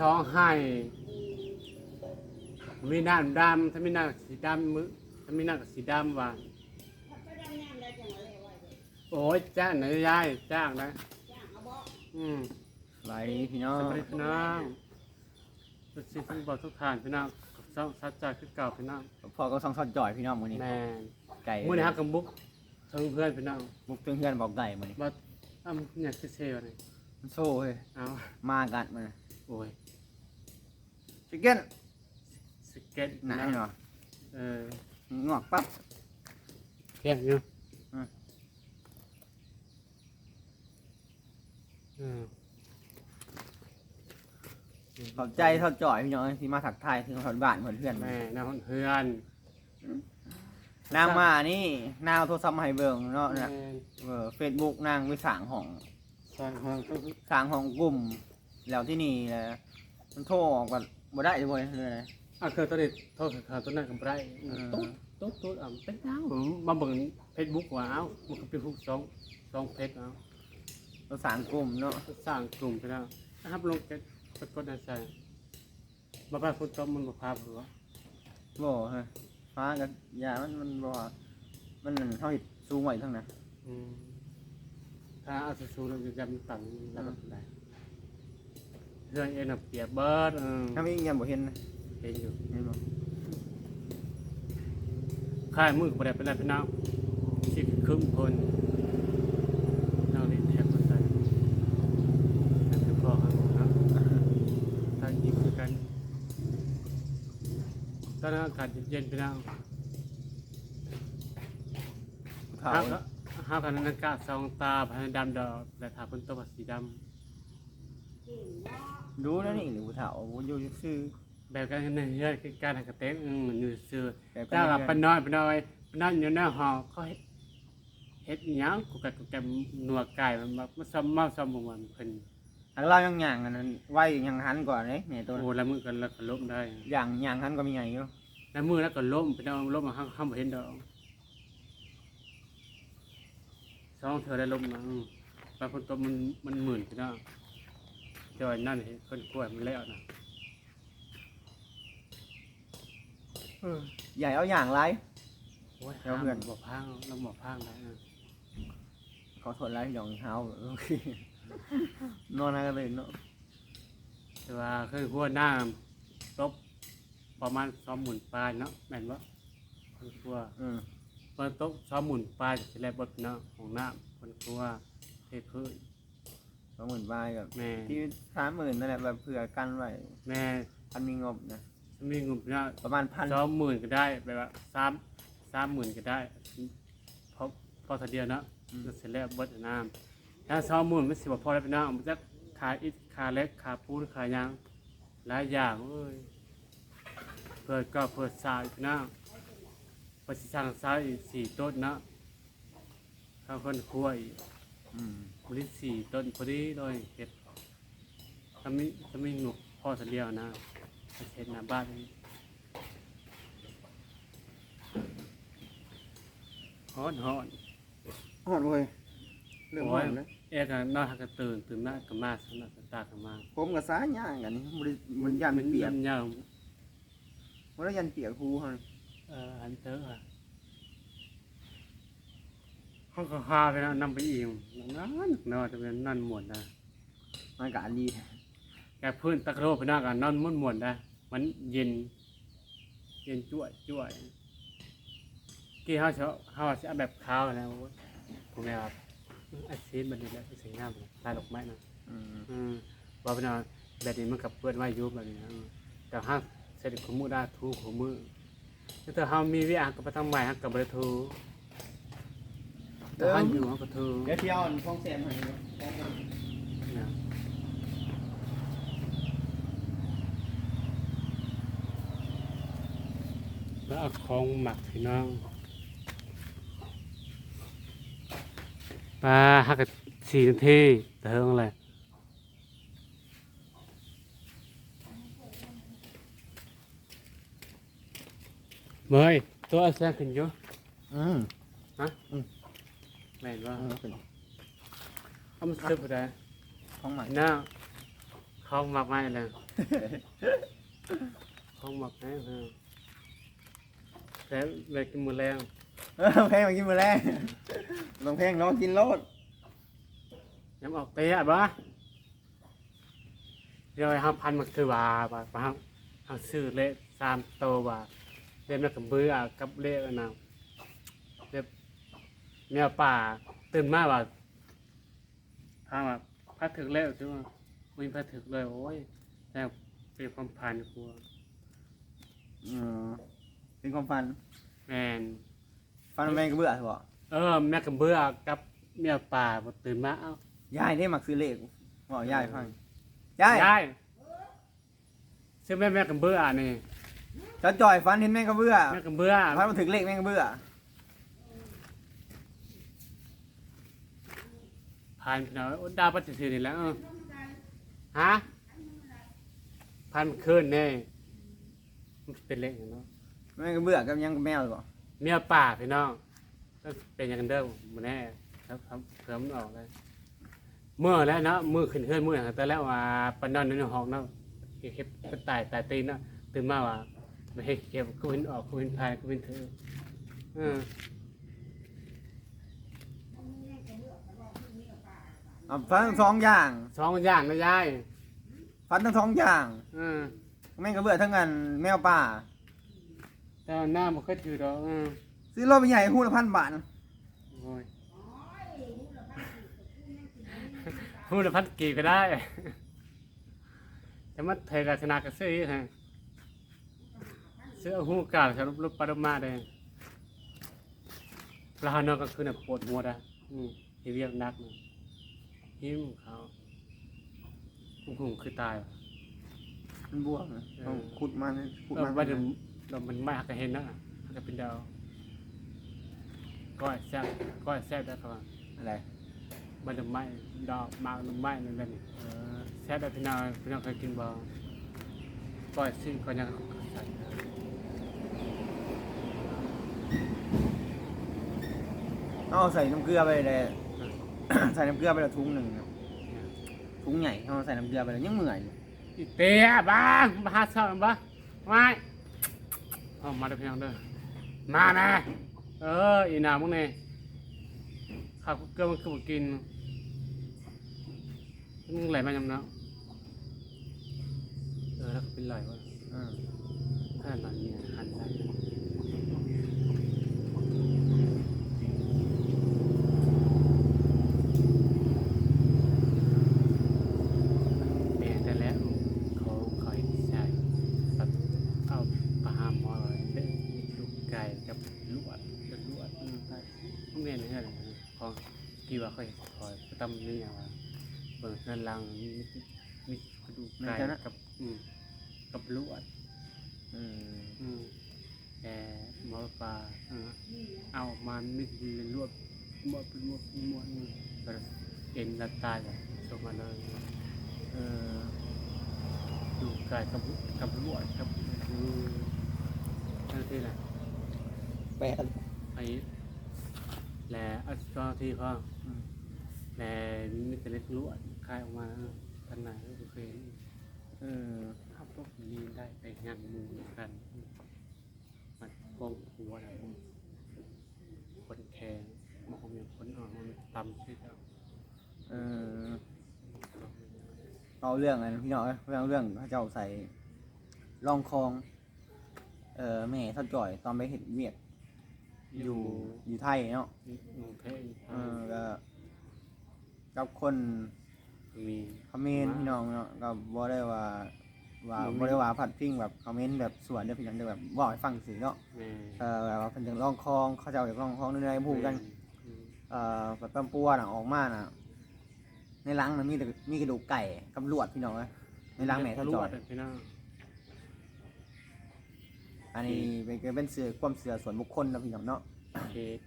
สองให้มีหน้าดำถ้ามีหน้าสีดำมือถ้ามีหน้าสีดำว่าโอ้ยจ้างไหนยายจ้างนะอืมไหลพี่น้อสงวัสดีพี่น้องทุกสิ่งทุกบอกทุกทานพี่น้องกับเจ้าสัจจะคือเก่าพี่น้องพ่อก็ส่องสอดจ่อยพี่น้องมื้อนี้แม่นไก่มื้อนี้ฮักกับบุ๊กเทิงเพื่อนพี่น้องมุกเพื่อนบอกไก่มื้อนี้ว่าอ้ำอยากเซ่ๆว่านี่มันโซ่เฮ้ยเอามากันมื้อนี้โอ้ย ชิคเก้นสเก็ตไหนเนาะเอองอกปั๊บแก่อยู่อืมอืมขอบใจทอดจ่อยพี่น้องที่มาถักทายถึงทอดบ้านเพื่อนเพื่อนแม่น้าเพื่อนนางมานี่นางเอาโทรศัพท์มาให้เบิ่งเนาะแม่นะเออ Facebook นางไปสร้างห้องสร้างห้องก็สร้างห้องกลุ่มแล้วที่นี่แหละมันโทรออกว่า บ่ได้เลยเลยนะอะคือตอนนี้โทษข่าวตัวนั้นกับไรเออตุ๊ดตุ๊ดตุ๊ดอะเป็นดาวผมมาเบิ่งเฟซบุ๊กว่าเอ้ามันก็เป็นพวกสองสองเพจเอ้าเราสร้างกลุ่มเนาะสร้างกลุ่มไปแล้วนะครับลงแกสะกดในใจมาบ้านคุณต้มมันบ่พาผัวบ่ฮะฟ้ากับยามันมันบ่ว่ามันเท่าหิดสูงไว้ทั้งนั้นอืมถ้าเอาสู้ๆแล้วจะจำต่ำแล้วก็ได้ เรื่องเอ็นน่ะเปียกเบิดเออถ้าไม่ยังบ่เห็นนะเห็นอยู่เห็นบ่ค่ายมือก็บ่ได้เป็นไรพี่น้องสิครึ่งคนน้องนี่แทบบ่ได้นั่นคือพ่อครับเนาะถ้ายิงคือกันตอนนั้นอากาศเย็นๆพี่น้องเฒ่าห้าก็ห้ากันนั้นกะสองตาพันดำดอกแต่ถ้าคนโตว่าสีด ดูแล้วนี่หรือผู้เฒ่าบ่อยู่ซื่อำแบบกันในเฮือนคือการหักกระเต้นอืมอยู่ซื่อๆแบบเจ้ากับปนน้อยปนน้อยปนน้อยอยู่ในหอเขาเฮ็ดเฮ็ดอิหยังกูกับกูแกหนัวไก่มันมามาซ้ำมาซ้ำบ่มันเพิ่นทางเรายังย่างอันนั้นไว้ยังหันก่อนเด้แม่ตัวโอ้แล้วมือกันแล้วก็ล้มได้ย่างย่างหันก็มีไงอยู่แล้วมือแล้วก็ล้มไปเอาล้มมาห้ามบ่เห็นดอกสองเธอได้ล้มนะอืมบางคนตัวมันมันหมื่นพี่น้อง จอยนั่นเห็นคนกล้วยมันแล้วนะเออใหญ่เอาอย่างไร โอ้ยแล้วเพื่อนบอกพังเราบอกพังแล้วนะเขาทนไรหยองเท้าโอเคนอนกันเลยเนาะแต่ว่าคือหัวหน้าตบประมาณสองหมื่นปลายเนาะแม่นบ่คนกลัวอืมเปิดตบสองหมื่นปลายจะแลบบดเนาะของน้ำคนกลัวเทพื้นส องหมื่นบาทกับแม่ที่สามหมื่นนั่นแหละแบบเผื่อกันไว้แม่พันมีงบนะมีเงินเนาะประมาณพันสองหมื่นก็ได้แบบว่าสามสามหมื่นก็ได้เพราะพอเท่าเดียวเนาะอืมจะเสร็จแล้วบดน้ำถ้าสองหมื่นไม่สิบพอแล้วพี่น้องมันจะขายอิฐขายเล็กขายปูนขายหยางหลายอย่างเอ้ยเปิดก็เปิดสายพี่น้องเปิดสิสร้างสายอีกสี่ต้นเนาะข้าวคนครัวอีกอืม บริสี่ต้นพอดีเลยเห็ดถ้าไม่ถ้าไม่หนุกพ่อเสเดียวนะเห็ดหน้าบ้านนี่ฮอนฮอนหอดเลยเรื่องหอดเลยเอกนอนหักกระตื่นตื่นมากกับมาสนับตากับมา ผมกับสายย่างกันนี่บริมันยันเปียกมันยาวมันยันเปียกหูเขานี่เอ่ออันเตอร์อะ เขาก็พาไปแล้วนำไปอิ่มนอนนอนจะเป็นนอนหมดนะมันอากาศดีแกพื้นตะโครไปหน้ากันนอนมุ่นหมดนะมันเย็น เย็นจ้วยจ้วยกี่เขาเช้าเขาจะเอาแบบขาวนะโอ้ยผมไม่ครับอาชีพมันนี่แหละสวยงามเลยลายดอกไม้นะอืมอืมว่าเป็นเอาแบบนี้มันกับเปื้อนไว้อยุบแบบนี้นะอืมแต่ห้าเสร็จขมือได้ทูขมือแต่ถ้าเขามีวิอากับไปทำใหม่ฮักกับบริทู แต่ห้าอยู่ฮักกับทูเดี๋ยวเที่ยวท่องแซมให้นะแล้วเอาของหมักพี่น้องปลาฮักกับสี่นาทีแต่เท่าไหร่เมยตัวเอาแซงขึ้นอยู่อืม แม่นว่าอืมเป็นเอามันซึบไปได้ของใหม่หน้าขคล้องหมักไม้เลยคล้องหมักไม้เออแต่เล็กมือแรงเออแพงมากินมื้อแรกต้องแพงเนาะกินโลดย้ำออกเตะบ่เดี๋ยวห้าพันมันคือว่าบ่าบ่าเอาซื้อเละสามโตวว่าเล่มแล้วกับเบื่อกับเละอันน่ะเล็บ แมวป่าตื่นมาว่าพาว่าพัดถึกแล้วจังว่าวิ่งพัดถึกเลยโอ้ยแล้วเป็นความผ่านกลัวอืมเป็นความฝันแมนฝันว่าแม่งก็เบื่อใช่บ่เออ แม่กับเบื่อกับแมวป่าบ่ตื่นมาเอ้ายายได้มักซื้อเลขบอกยายฟังยายยายซื้อแม่แม่กับเบื่อนี่จะจ่อยฝันเห็นแม่งก็เบื่อแม่กับเบื่อฝันมาถึงเลขแม่งก็เบื่อ ผ่านพี่น้อยโอ้ดาวปฏิเสธนี่แหล้วเออฮะผ่านคืนแน่มันเป็นเลขเนาะแม่งก็เบื่อกับยังกับแมวเลยบ่เมียป่าพี่น้องก็เป็นอย่างนั้นเด้อมันแน่ครับครับเพิ่มนออกเลยเมื่อแล้วเนาะมือขึ้นเฮือนมืออย่างแต่แล้วว่าปานนอนในห้องเนาะเฮ็ดก็ตายตายตีนเนาะตื่นมาว่าไม่ให้เก็บกูเห็นออกกูเห็นพายกูเห็นเธอเออ อะฝันทั้งสองอย่างสองอย่างนะยายฝันทั้งสองอย่างเออแม่งก็เบื่อทั้งกันแมวป่า แต่หน้ามันก็ถือดอกเออซื้อรถไปใหญ่หูละพันบาทโอ้ยพูดละพัดกี่ก็ได้จะมาเทกับชนะกับซื้อฮะซื้อเอาหูกาดสำหรับรถปาดมาเลยปลาเนาะก็คือเนี่ยปวดหัวนะอืมที่เรียกนักนะ หิ้มเขาคุ้มคุ้มคือตายว่ะมันบวมนะเออต้องขุดมันขุดเรามันว่าเดี๋ยวเรามันไม่หักกระเห็นนะหักกระเป็นดาวก้อยแซ่บก้อยแซ่บได้ครับอะไรมันจะไหม้ดอกหมากมันไหม้นั่นแหละนี่เออแซ่บได้พี่น้องพี่น้องเคยกินบ่ก้อยซิ่งก้อยยังใส่เอาใส่น้ำเกลือไปเลย ใส่น้ำเกลือไปและถุงหนึ่งครับถุงใหญ่เอาใส่น้ำเกลือไปแล้วยังเหนื่อยอยู่อีเตี้ยบ้างมาหาเช้าบ้างไม่เอามาเด้อพี่น้องเด้อมานะเอออีหนามึงนี่ข้าวเกลือมันคือบ่กินมึงไหลมายำเนาะเออแล้วก็เป็นไหลวะเออถ้าหลังเนี่ยหันได้เปลี่ยนได้แล้วเขาเขาให้ใช่แบบเอาปลาหามอเลยเล่นลูกไก่กับลวดกับลวดอืมใช่พวกเรียนนี่อะไรนะของ กี่ว่าเขาเห็นคอยประจำนี่อย่างว่าเบิ่งนั่นลังมีมีกระดูกไก่กับอืมกับลวดอืมอืมแต่หมอปลาเออเอามาไม่เป็นรวบหมดเป็นรวบหมดนี่ก็เอ็นละตายอะส่งมาเลยเออดูกายกับกับรวดกับคือนั่นที่ไหนแปดไอ้แหละอัศจรที่พ่ออืม แหละมีแต่เล็กรวดคายออกมาทางไหนก็เคยเห็นเออขับรถมีได้ไปงานมูกันมันกองหัวอะไรคนแขงมองมีคนอ่อกมันต่ำที่จะเออเอาเรื่องอะไรนะพี่น้องเอ้ยเรื่องเรื่องพระเจ้าใส่รองคอง เออแม่ท่าจ่อยตอนไปเห็นเวียด อยู่อยู่ไทยเนาะอยู่เท่เออก็กับคนมีคอมเมนต์พี่น้องเนาะก็บ่ได้ว่า ว่าบ่มีบ่ได้ว่าผัดพิงแบบคอมเมนต์แบบสวนเด้อพี่น้องแต่แบบบอกให้ฟังสิเนาะแม่เออแบบว่าเพิ่นจังร้องคองเขาเจ้าอยากร้องคองในในพูดกันอืมเอ่อแบบตำปัวน่ะออกมาน่ะในรังน่ะมีแต่มีกระดูกไก่กับลวดพี่น้องเอ้ยในรังแม่ท่าจอดรวพี่น้อง อันนี้เป็นเป็นเสือความเสือส่วนบุคคลนะพี่น้องเนาะเขต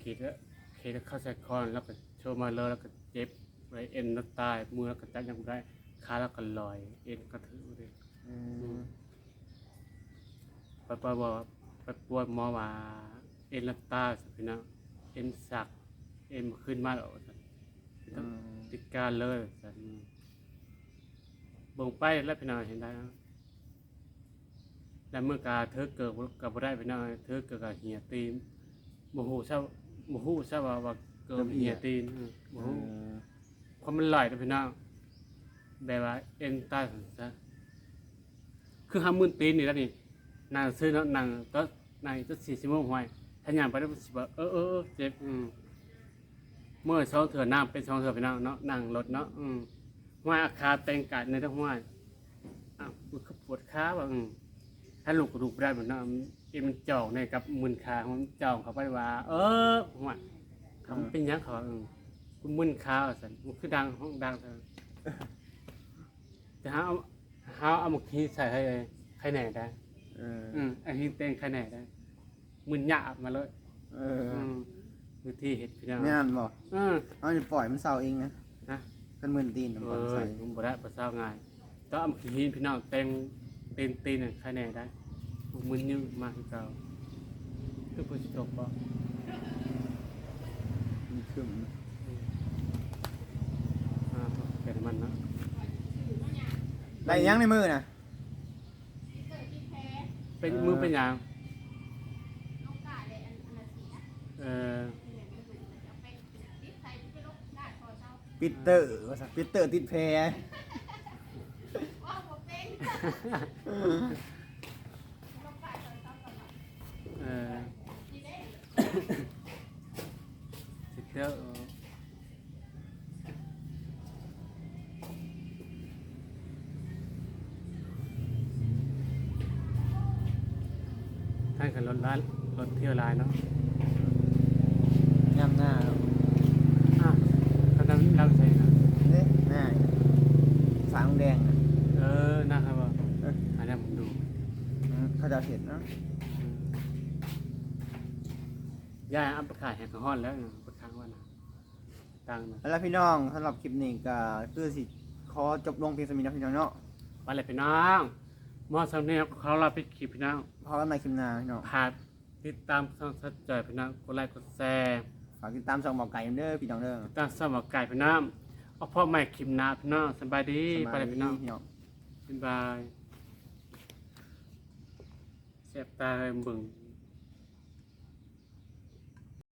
เขตแล้วเขตแล้วเข้าใส่คอนแล้วก็โชว์มาเลยแล้วก็เจ็บไว้เอ็นแล้วตายมือแล้วก็จับยังบ่ได้ขาแล้วก็ลอย เอ็นก็ถือเลยอืมไปไปบอกไปปวดหมอว่าเอ็นลัตตาสิพี่น้องเอ็นสักเอ็นขึ้นมาแล้วสันอืมติดการเลยสันบ่งไปแล้วพี่น้องเห็นได้นะ แล้วเมื่อกาเธอเกิดกับบ่ได้พี่น้องเธอเกิดกับเหียตีนบ่ฮู้ซะบ่ฮู้ซะว่าว่าเกิดเหียตีนเออบ่เอฮู้อเพราะมันไหลนะพี่น้องแบบว่าเอ็นใต้สันซะคือห้ามื่นตีนนี่แล้วนี่นางซื้อเนาะนางก็นางจะสี่สิบโมงห้อยถ้าย่างไปได้สิบว่าเออเออเออเจ็บอืมเมื่อสองเถื่อน้ำเป็นสองเถื่อพี่น้องเนาะนั่งรถเนาะอืมห้อยอาคาแต่งกาดในทั้งห้อยอ้าวมันก็ปวดขาว่ะอืม ถ้าลูกกระดูกได้เหมือนเนาะเอ็มนจ่องในกับมืนขาของมันจ่องเขาไปว่า เออห้อยเขาเป็นหยังเขาว่าอืมกูมึนข้าวสันมันคือดังห้องดังเถอะจะหาเอาหาเอาหมกฮีใส่ให้ใครแหน่ได้ เอออืมไอ้ฮีเต้งใครแหน่ได้มึนหยาบมาเลยเอออืมวิธีเห็ดพี่น้องแม่นบ่อืม เอาจะปล่อยมันเศร้าเองนะนะเป็นหมื่นตีนเอปล่อยมันอใส่ผมบ่ได้ประสาวง่ายต้องเอาหมกฮีพี่น้องเต้งตีนตีนใครแหน่ได้ มึนยืดมากที่เก่าคือผู้ชิตกบ่มันขึ้นอ่าแก่มันเนาะได้ยังในมือน่ะเป็นมือเป็นอย่างเออปิดเตอร์ว่าซะปิดเตอร์ติดแพรเออสิเตอร์ท่านขันรถร้านรถเที่ยวลายเนาะย่ำหน้าแล้วอะเขาทำเราใส่นะเนี่ยหน้าฝางแดงน่ะเออนะครับว่าเอออันนี้ผมดูอืมเขาจะเห็นเนาะอืม ยายอัปขายแหกห้อนแล้วนะประค้างว่านะตังค์นะแล้วพี่น้องสำหรับคลิปนี้ก็คือสิขอจบลงเพียงสมิธนะพี่น้องเนาะไปเลยพี่น้องมอสำเนียงเขาเราไปขีดพี่น้องพอกันใหม่คลิปหน้าพี่น้องผ่านติดตามช่องสัจจอยพี่น้องกดไลค์กดแชร์ฝากติดตามช่องบอกไก่เด้อพี่น้องเด้อติดตามสมองไก่พี่น้องเอาพ่อใหม่คลิปหน้าพี่น้องสบายดีไปเลยพี่น้องพี่น้องบ๊ายบายเสียบตาเลยบึง